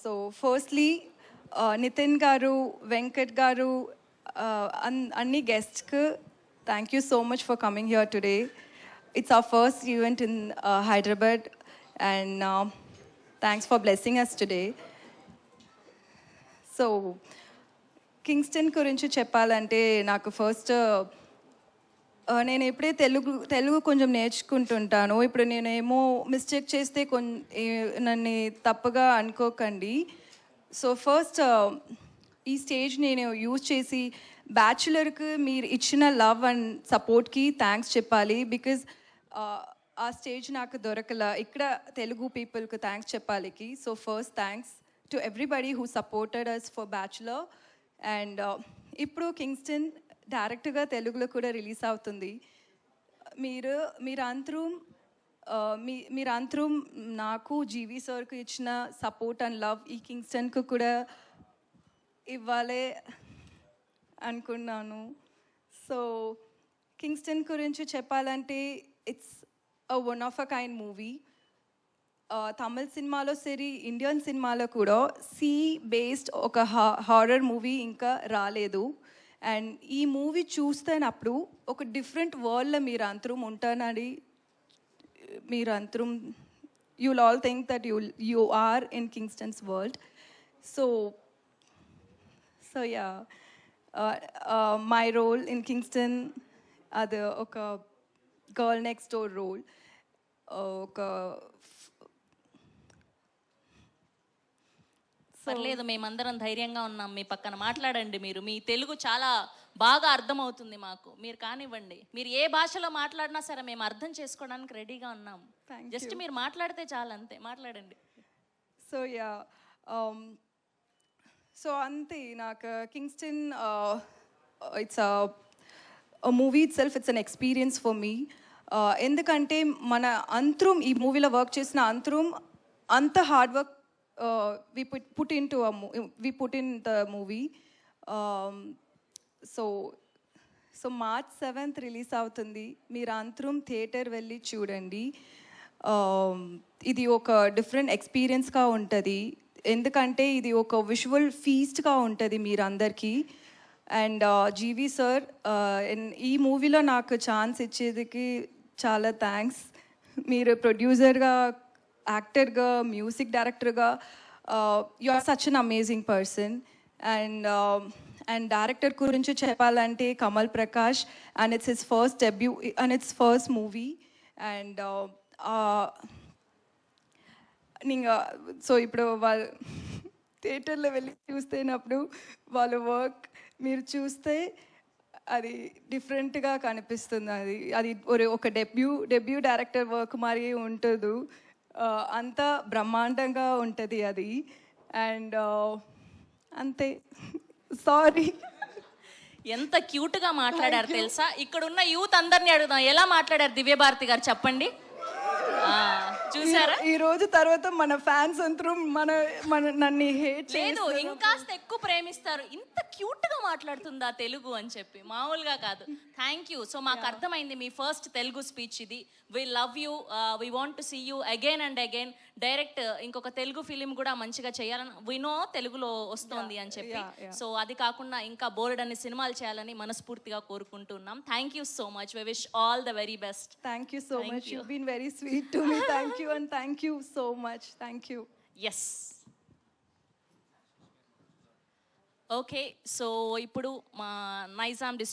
So firstly Nitin గారు వెంకట్ గారు అన్- అన్ని గెస్ట్కి thank you so much for coming here today it's our first event in Hyderabad and thanks for blessing us today so Kingston గురించి చెప్పాలంటే నాకు first నేను ఇప్పుడే తెలుగు తెలుగు కొంచెం నేర్చుకుంటుంటాను. ఇప్పుడు నేనేమో మిస్టేక్ చేస్తే కొన్ నన్ను తప్పుగా అనుకోకండి. సో ఫస్ట్ ఈ స్టేజ్ నేను యూజ్ చేసి బ్యాచులర్కి మీరు ఇచ్చిన లవ్ అండ్ సపోర్ట్కి థ్యాంక్స్ చెప్పాలి. బికాజ్ ఆ స్టేజ్ నాకు దొరకల. ఇక్కడ తెలుగు పీపుల్కి thanks చెప్పాలికి. So first thanks to everybody who supported us for bachelor and ఇప్పుడు కింగ్స్టన్ డైరెక్ట్గా తెలుగులో కూడా రిలీజ్ అవుతుంది. మీరు మీరు ఆ, మీ మీరందరూ నాకు జీవి సార్కు ఇచ్చిన సపోర్ట్ అండ్ లవ్ ఈ కింగ్స్టన్కు కూడా ఇవ్వాలి అనుకున్నాను. సో కింగ్స్టన్ గురించి చెప్పాలంటే it's a one of a kind movie Tamil సినిమాలో సరి ఇండియన్ సినిమాలో కూడా సీ బేస్డ్ ఒక హారర్ మూవీ ఇంకా రాలేదు. అండ్ ఈ మూవీ చూస్తేనప్పుడు ఒక డిఫరెంట్ వరల్డ్లో మీరు అంతరం ఉంటానని మీరు అంతరం you'll all think that you you are in Kingston's world so so yeah my role in Kingston అది ఒక గర్ల్ నెక్స్ట్ డోర్ రోల్ ఒక పర్లేదు మేమందరం ధైర్యంగా ఉన్నాం. మీ పక్కన మాట్లాడండి మీరు. మీ తెలుగు చాలా బాగా అర్థమవుతుంది మాకు. మీరు కానివ్వండి. మీరు ఏ భాషలో మాట్లాడినా సరే మేము అర్థం చేసుకోవడానికి రెడీగా ఉన్నాం. జస్ట్ మీరు మాట్లాడితే చాలు అంతే. మాట్లాడండి. సో యా సో అంతే. నాకు Kingston it's movie itself it's an experience for me ఎందుకంటే మన అంతరం ఈ మూవీలో వర్క్ చేసిన అంతరం అంత hard work we put put in to we put in movie. Movie so so March seventh release అవుతుంది. మీరు అంతరం థియేటర్ వెళ్ళి చూడండి. Um, ఇది ఒక డిఫరెంట్ ఎక్స్పీరియన్స్గా ఉంటుంది. ఎందుకంటే ఇది ఒక విజువల్ ఫీస్ట్గా ఉంటుంది మీరందరికీ. అండ్ జీవి సార్ ఈ మూవీలో నాకు ఛాన్స్ ఇచ్చేదికి చాలా థ్యాంక్స్ మీరు ప్రొడ్యూసర్గా యాక్టర్గా మ్యూజిక్ డైరెక్టర్గా you are such an amazing person and and director గురించి చెప్పాలంటే Kamal Prakash and it's his first debut and it's first movie and నీగా so ఇప్పుడు వాళ్ళు థియేటర్లో వెళ్ళి చూస్తేనప్పుడు వాళ్ళ వర్క్ మీరు చూస్తే అది డిఫరెంట్గా కనిపిస్తుంది. అది అది ఒక- డెబ్యూ డెబ్యూ డైరెక్టర్ వర్క్ మరి ఉంటుంది. అంత బ్రహ్మాండంగా ఉంటుంది అది. అండ్ అంతే. సారీ ఎంత క్యూట్గా మాట్లాడారు తెలుసా? ఇక్కడ ఉన్న యూత్ అందరినీ అడుగుదాం. ఎలా మాట్లాడారు దివ్య భారతి గారు? చెప్పండి. చూసారా? ఈ రోజు తర్వాత మన ఫ్యాన్స్ అందరూ మన మన నన్ను హేట్ లేదు ఇంకాస్త ఎక్కువ ప్రేమిస్తారు. ఇంత క్యూట్గా మాట్లాడుతుందా తెలుగు అని చెప్పి. మామూలుగా కాదు. థ్యాంక్ యూ సో మాకు అర్థమైంది మీ ఫస్ట్ తెలుగు స్పీచ్ ఇది. We love you we want to see you again and again direct ఇంకొక తెలుగు ఫిలిం కూడా మంచిగా చేయాలని వి నో తెలుగులో వస్తోంది అని చెప్పి. సో అది కాకుండా ఇంకా బోర్డ్ అనే సినిమాలు చేయాలని మనస్ఫూర్తిగా కోరుకుంటున్నాం. Thank you so much we wish all the very best thank you so much you been very sweet to me thank you and thank you so much thank you yes okay so ఇప్పుడు మా Nizam district